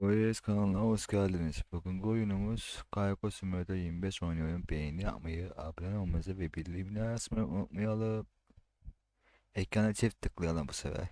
Oyes kanalına hoş geldiniz. Bugün oyunumuz Kayko Simulator 25 oynuyorum. Beğeni yapmayı, abone olmayı ve bildirimleri açmayı unutmayalım. Ekrana çift tıklayalım bu sefer.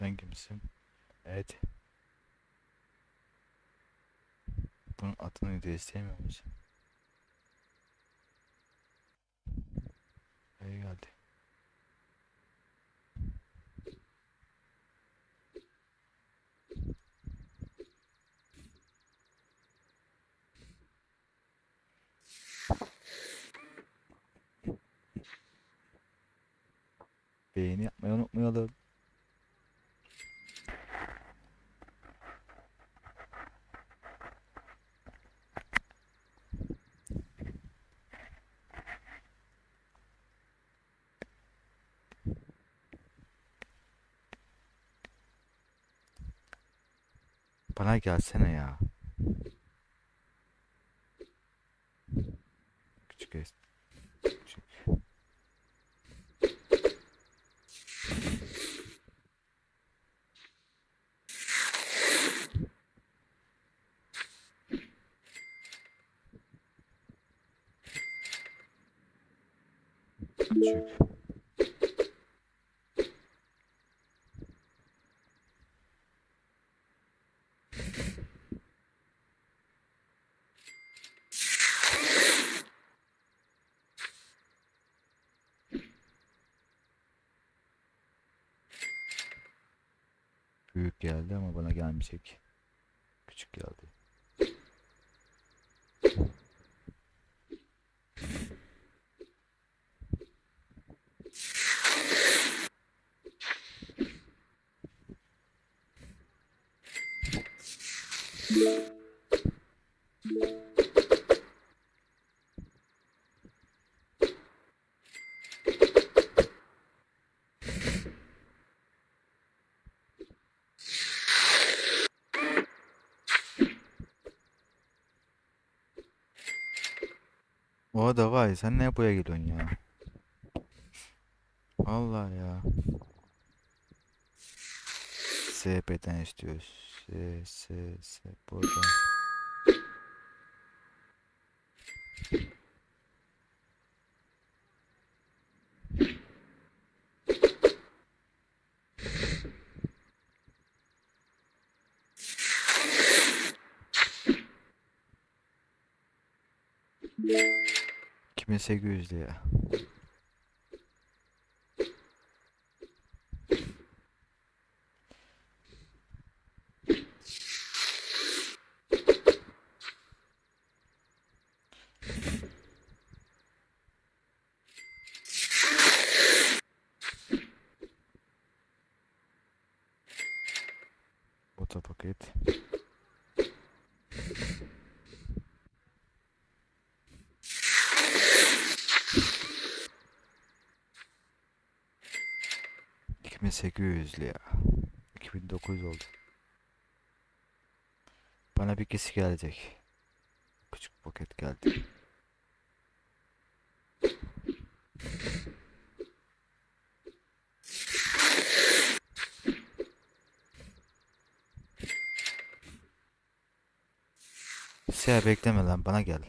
Sen kimsin? Evet. Bunun adını da istemiyor musun? İyi geldi. Beğeni yapmayı unutmayalım. Bana gelsene ya. Küçük es. Küçük. Küçük. Büyük geldi bana gelmeyecek. Küçük geldi. O da. Sen ne buraya gidiyorsun ya? Allah ya. SP'den istiyoruz. S, S, S. Burada. 800 lira? Oto paket. İki bin sekiz yüz lira. 2900 oldu. Bana bir kesi gelecek. Küçük paket geldi. Siyah bekleme lan bana gel.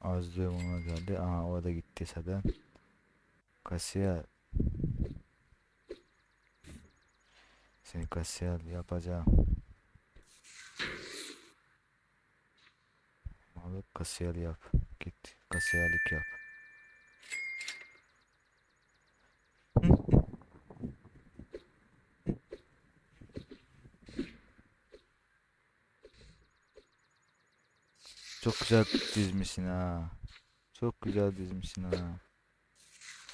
Az diyor ona geldi. Aha orada gitti zaten. Kasiyer. Seni kasiyer yapacağım. Alıp kasiyer yap. Git kasiyerlik yap. Çok güzel dizmişsin ha. Çok güzel dizmişsin ha.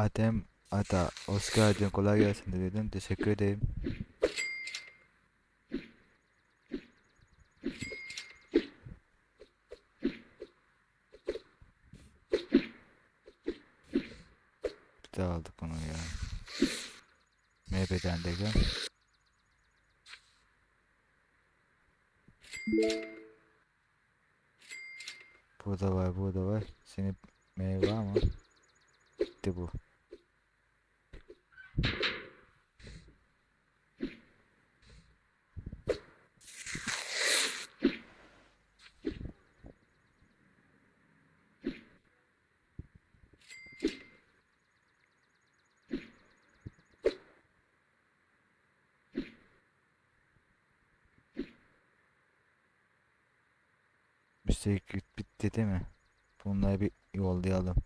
Adem Ada hoş geldin kolay gelsin dedim. Teşekkür ederim. Bir daha aldık onu ya. MHP'den de gel. Burada var, burada var. Senin meyve mı? Gitti bu. Değil mi? Bunları bir yollayalım.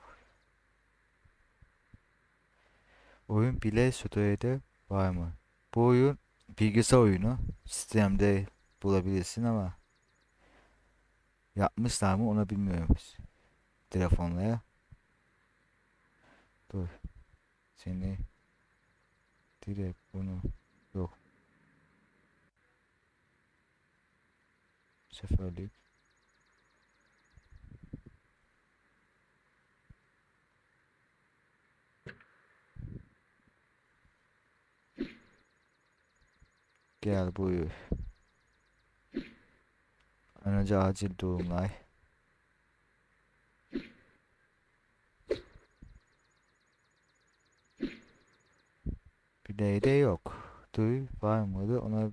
Oyun Play Store'da var mı? Bu oyun bilgisayar oyunu. Sistemde bulabilirsin ama yapmışlar mı onu bilmiyorum. Telefonlara. Dur. Seni direkt bunu yok. Seferlik. Gel buyur. Önce acil durumlar. Bileyde yok. Dur var mıydı ona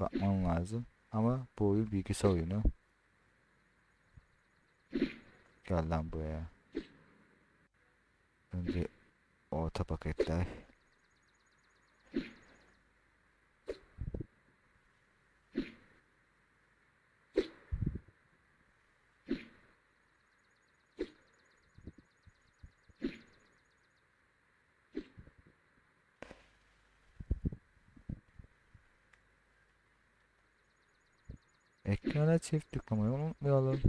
bakmam lazım. Ama bu oyun bilgisayar oyunu. Gel lan buraya. Önce orta paketler. Ekrana çift tıklamayı unutmayalım.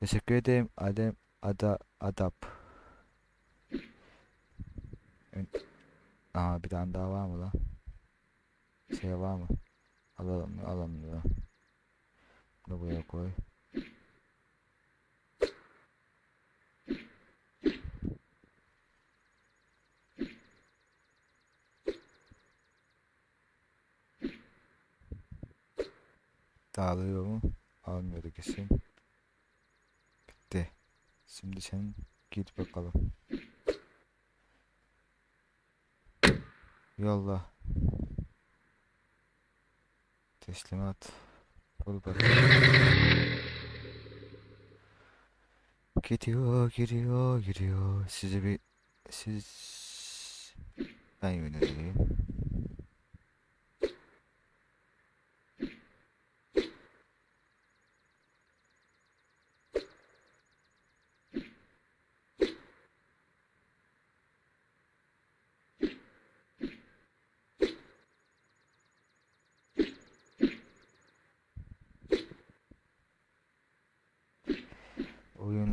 Teşekkür ederim Adem Ada Adap. Aha bir tane daha var mı lan? Şey var mı? Alalım? Alalım mı? Bunu buraya koy. Dağılıyor mu? Almıyordu kesin. Bitti. Şimdi sen git bakalım. Yolla. Teslimat. Bakalım. Gidiyor, gidiyor, gidiyor. Sizi bir... Siz... Ben yöneleyim.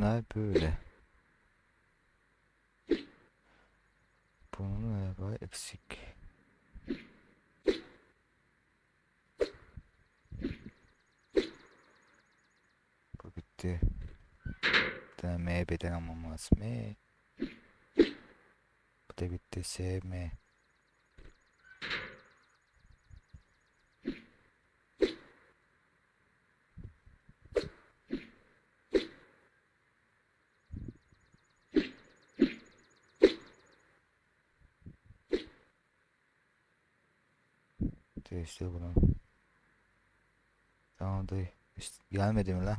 Oyunlar böyle. Bunun galiba eksik. Bu bitti. Bir tane M beden almam lazım. M. Bu da bitti. S, M. Değiştir bunu. Tamam dayı. İşte gelmedi mi lan?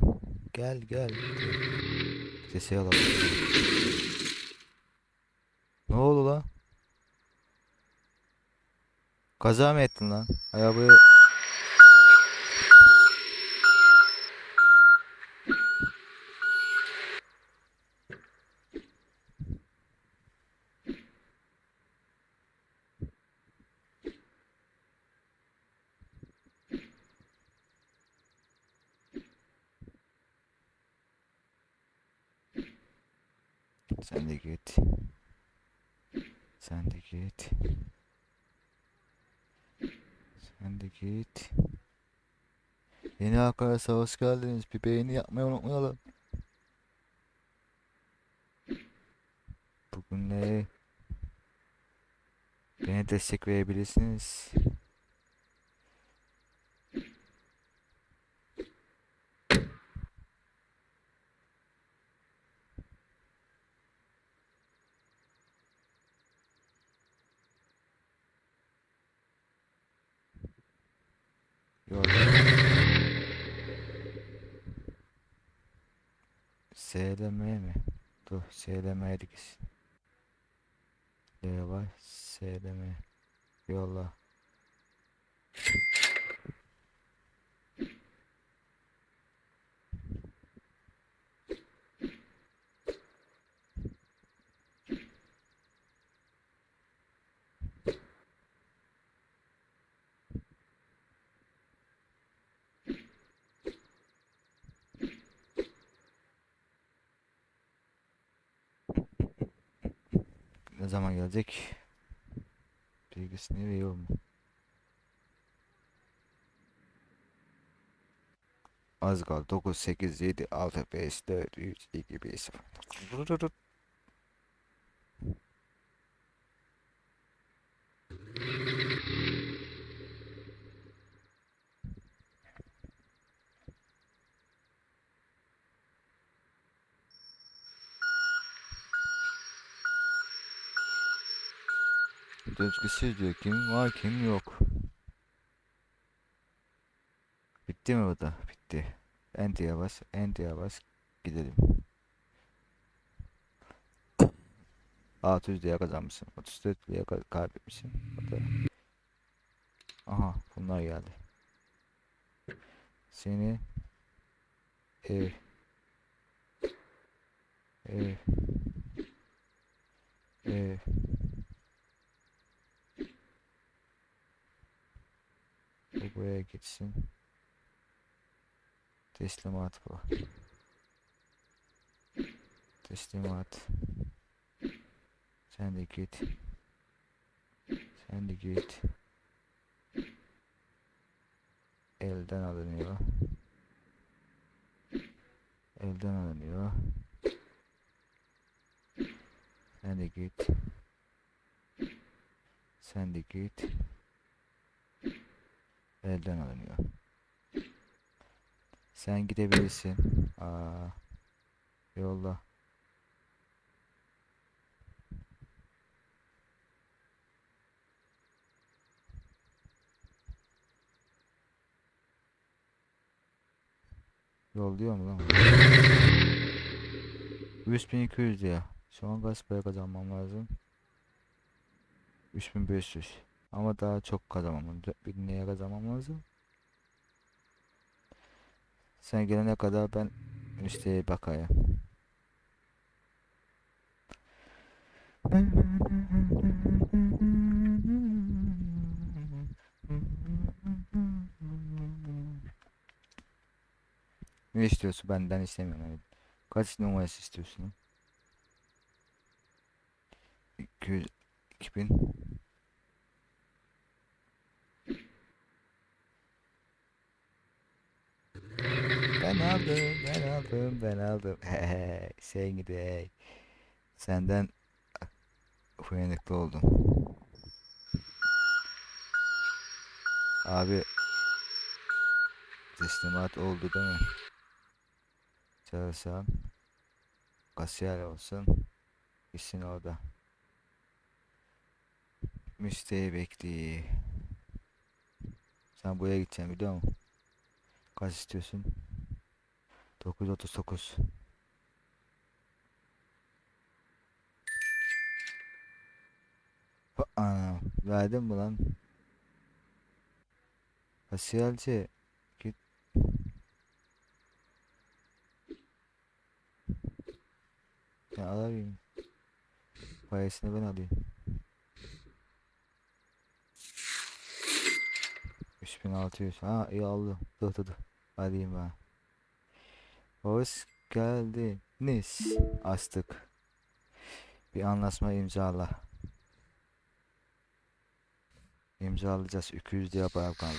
Gel gel. Sesi alalım. Ne oldu lan? Kaza mı ettin lan? Arabayı... Sen de git. Sen de git. Sen de git. Yeni arkadaşlar hoş geldiniz. Bir beğeni yapmayı unutmayalım. Bugün ne? Beni destek verebilirsiniz. Yok. SLM mi? Dur SLM'ye gitsin. L var SLM. Yolla. Ne zaman gelecek? Bilgisini veriyor mu? Az kaldı. 9, 8, 7, 6, 5, 4, 3, 2, 1, 0. Dözgüsüz diyor. Kim var kim yok. Bitti mi bu da? Bitti. Enter'e bas. Enter'e bas. Gidelim. 600 liraya kazanmışsın. 34 liraya ka- kaybetmişsin. Aha bunlar geldi. Seni ev ev ev Bu buraya gitsin. Teslimat bu. Teslimat. Sen de git. Sen de git. Elden alınıyor. Elden alınıyor. Sen de git. Sen de git. Elden alınıyor. Sen gidebilirsin. Aa, yolla. Yolluyor mu lan? 3200 ya. Şu an kaç para kazanmam lazım? 3500. Ama daha çok kazanmam. 4000 liraya kazanmam lazım. Sen gelene kadar ben müşteriye bakayım. Ne istiyorsun benden istemiyorum. Kaç numarası istiyorsun? 200 2000 Ben aldım, ben aldım, ben aldım. Hehe, sen gidi. Senden uyanıklı oldum. Abi teslimat oldu değil mi? Çalışan kasiyer olsun. Gitsin orada. Müşteri bekliyor. Sen buraya gideceksin biliyor musun? Kaç istiyorsun? 939. Fa- Anam, verdin mi lan? Kasiyerci git. Ben alayım. Parasını ben alayım. 3600. Ha iyi aldım. Dur dur dur. Alayım ben. Hoş geldiniz. Astık. Bir anlaşma imzala. İmzalayacağız. 200 lira para kaldı.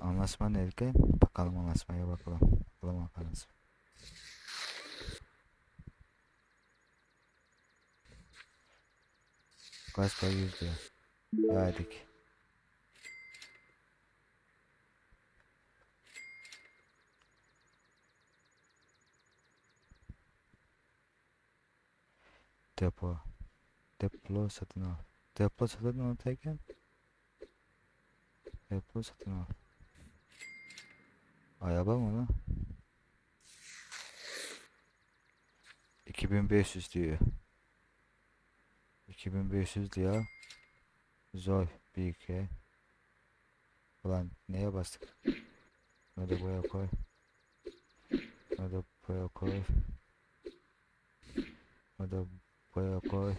Anlaşma nerede? Bakalım anlaşmaya bakalım. Bakalım anlaşma. Para 100 lira. Verdik. Depo. Depo satın al. Depo satın al derken Depo satın al. Araba mı lan? 2500 diyor. 2500 lira. Zor bir iki. Ulan neye bastık? Bunu da buraya koy. Bunu da buraya koy. Bunu da buraya koy.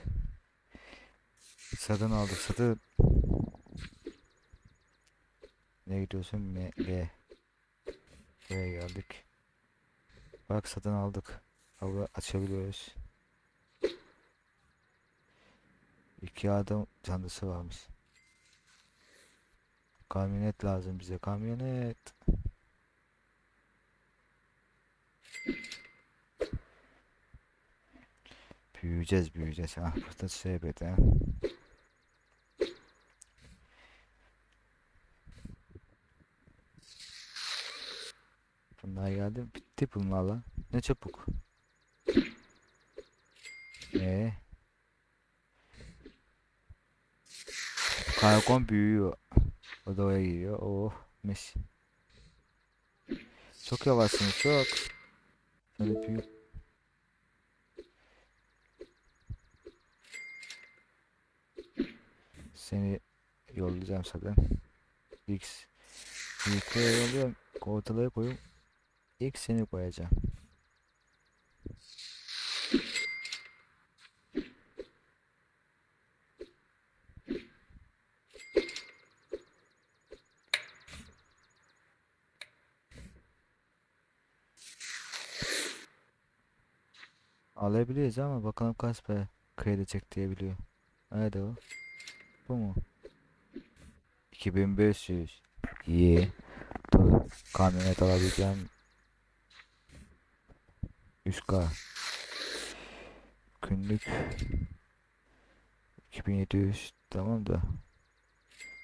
Satın aldık satın. Ne gidiyorsun? M L. Buraya geldik. Bak satın aldık. Hava açabiliyoruz. İki adam çantası varmış. Kamyonet lazım bize. Kamyonet. Büyüyeceğiz büyüyeceğiz. Ah burada sebet ha. Bunlar geldi. Bitti bunlarla. Ne çabuk. Ee? Karagon büyüyor. O da oraya giriyor. Oh mis. Çok yavaşsın çok. Böyle büyük. Seni yollayacağım zaten. X. Yukarıya yolluyorum. Ortalığa koyuyorum. İlk seni koyacağım. Alabiliriz ama bakalım kaç para kredi çek diyebiliyor. Nerede o? Bu mu? 2500. İyi. Dur. Kamyonet alabileceğim. 100k. Günlük 2700 tamam da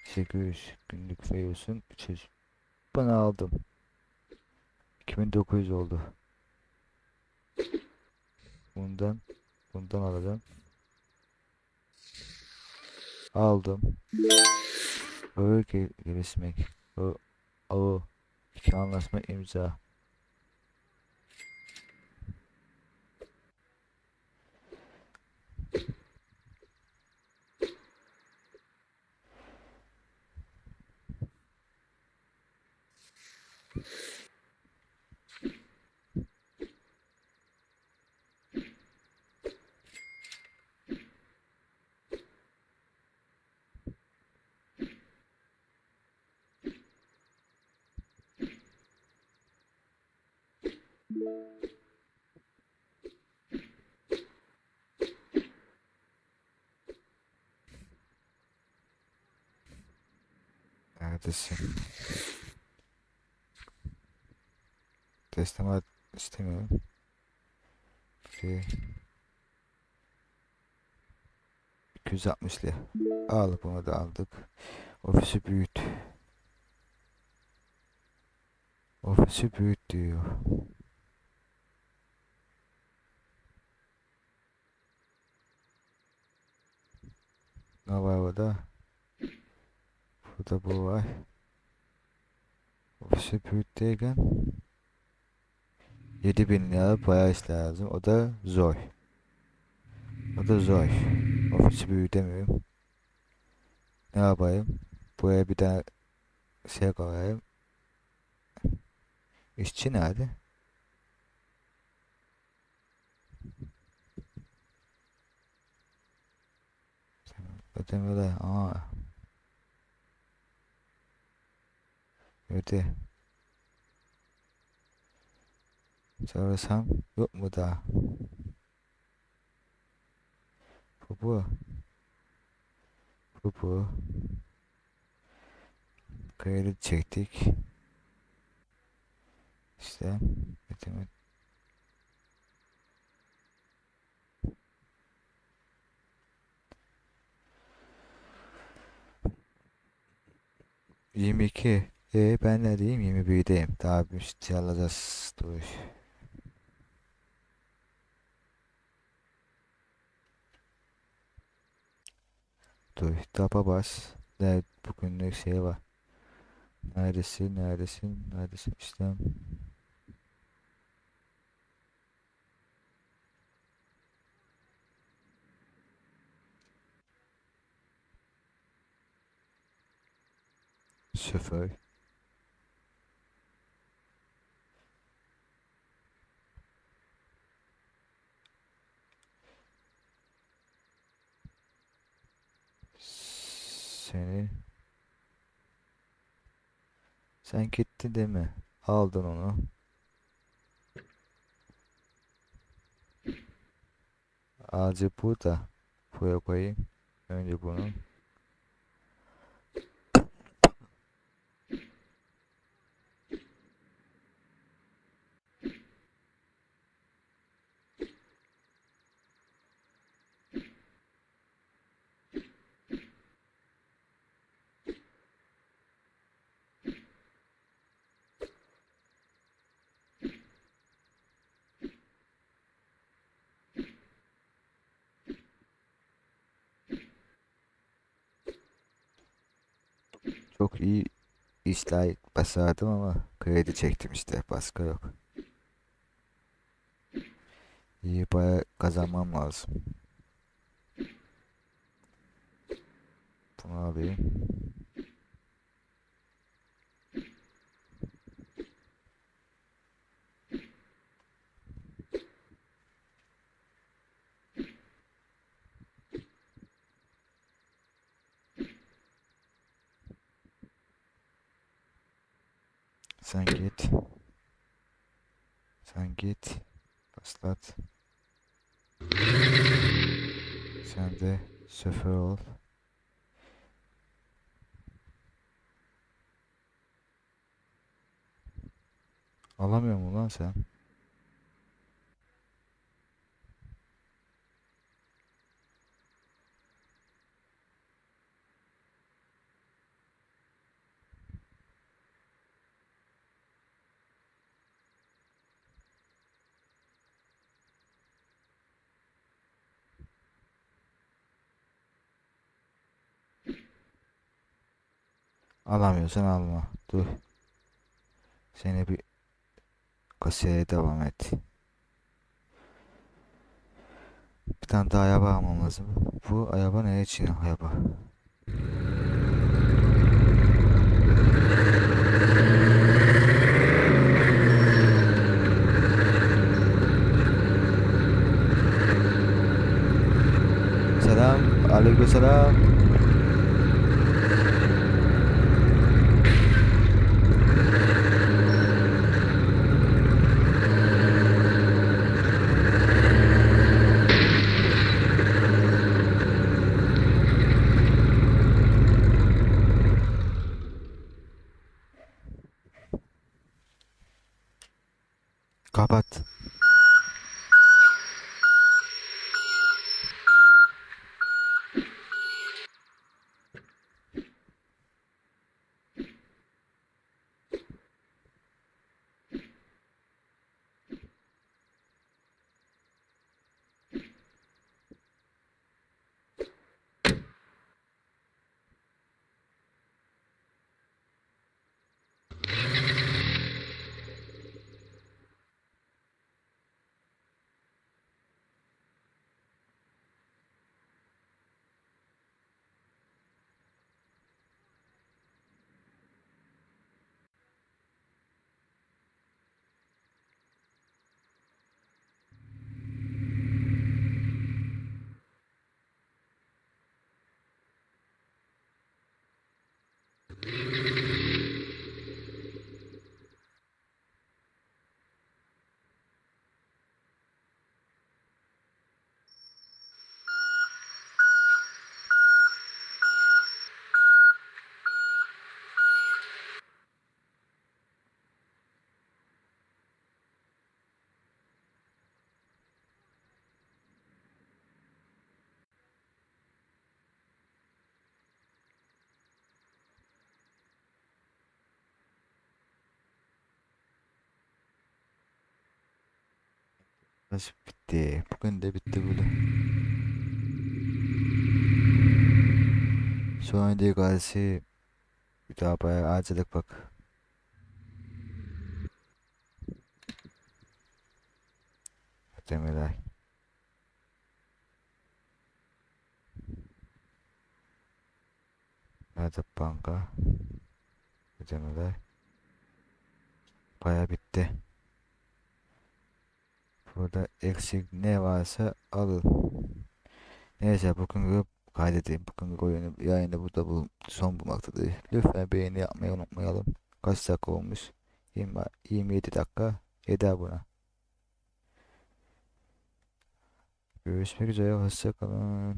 800 günlük veriyorsun 300 bana aldım 2900 oldu bundan bundan alacağım. Aldım. Böyle gel gelişmek. O o iki anlaşma imza Neredesin? Teslimat istemiyorum. Şey, 260 lira. Al bunu da aldık. Ofisi büyüt. Ofisi büyüt diyor. Var burada? Bu var. Ofisi büyüt derken 7000 lira para iş lazım. O da zor. O da zor. Ofisi büyütemiyorum. Ne yapayım? Buraya bir tane şey koyayım. İşçi nerede? Böyle. Aa. Öte. Çağırsam yok mu daha? Bu bu. Bu bu. Kredi çektik. İşte. Evet, 22. E ben ne diyeyim? 21'deyim. Daha bir şey alacağız. Dur. Dur. Tapa bas. Ne bugünlük şey var. Neredesin? Neredesin? Neredesin? İşlem. Sıfır. Seni sen gitti değil mi? Aldın onu. Ağacı burada. Buraya koyayım. Önce bunu. Çok iyi işler basardım ama kredi çektim işte. Başka yok. İyi para kazanmam lazım. Bunu alayım. Sen git. Sen git. Başlat. Sen de şoför ol. Alamıyor mu lan sen? Alamıyorsan alma. Dur. Seni bir kasaya devam et. Bir tane daha araba almam lazım. Bu araba ne için araba? Selam, aleykümselam. Kapat. Nasıl bitti? Bugün de bitti böyle. Sonra diye gazisi bir daha bayağı harcadık bak. Ödemeler. Nerede banka? Ödemeler. Bayağı bitti. Burada eksik ne varsa alın. Neyse bugün kaydedeyim. Bugün oyunu yayını burada bu son bulmaktadır. Lütfen beğeni yapmayı unutmayalım. Kaç dakika olmuş? 20, 27 dakika. Eder buna. Görüşmek üzere. Hoşça kalın.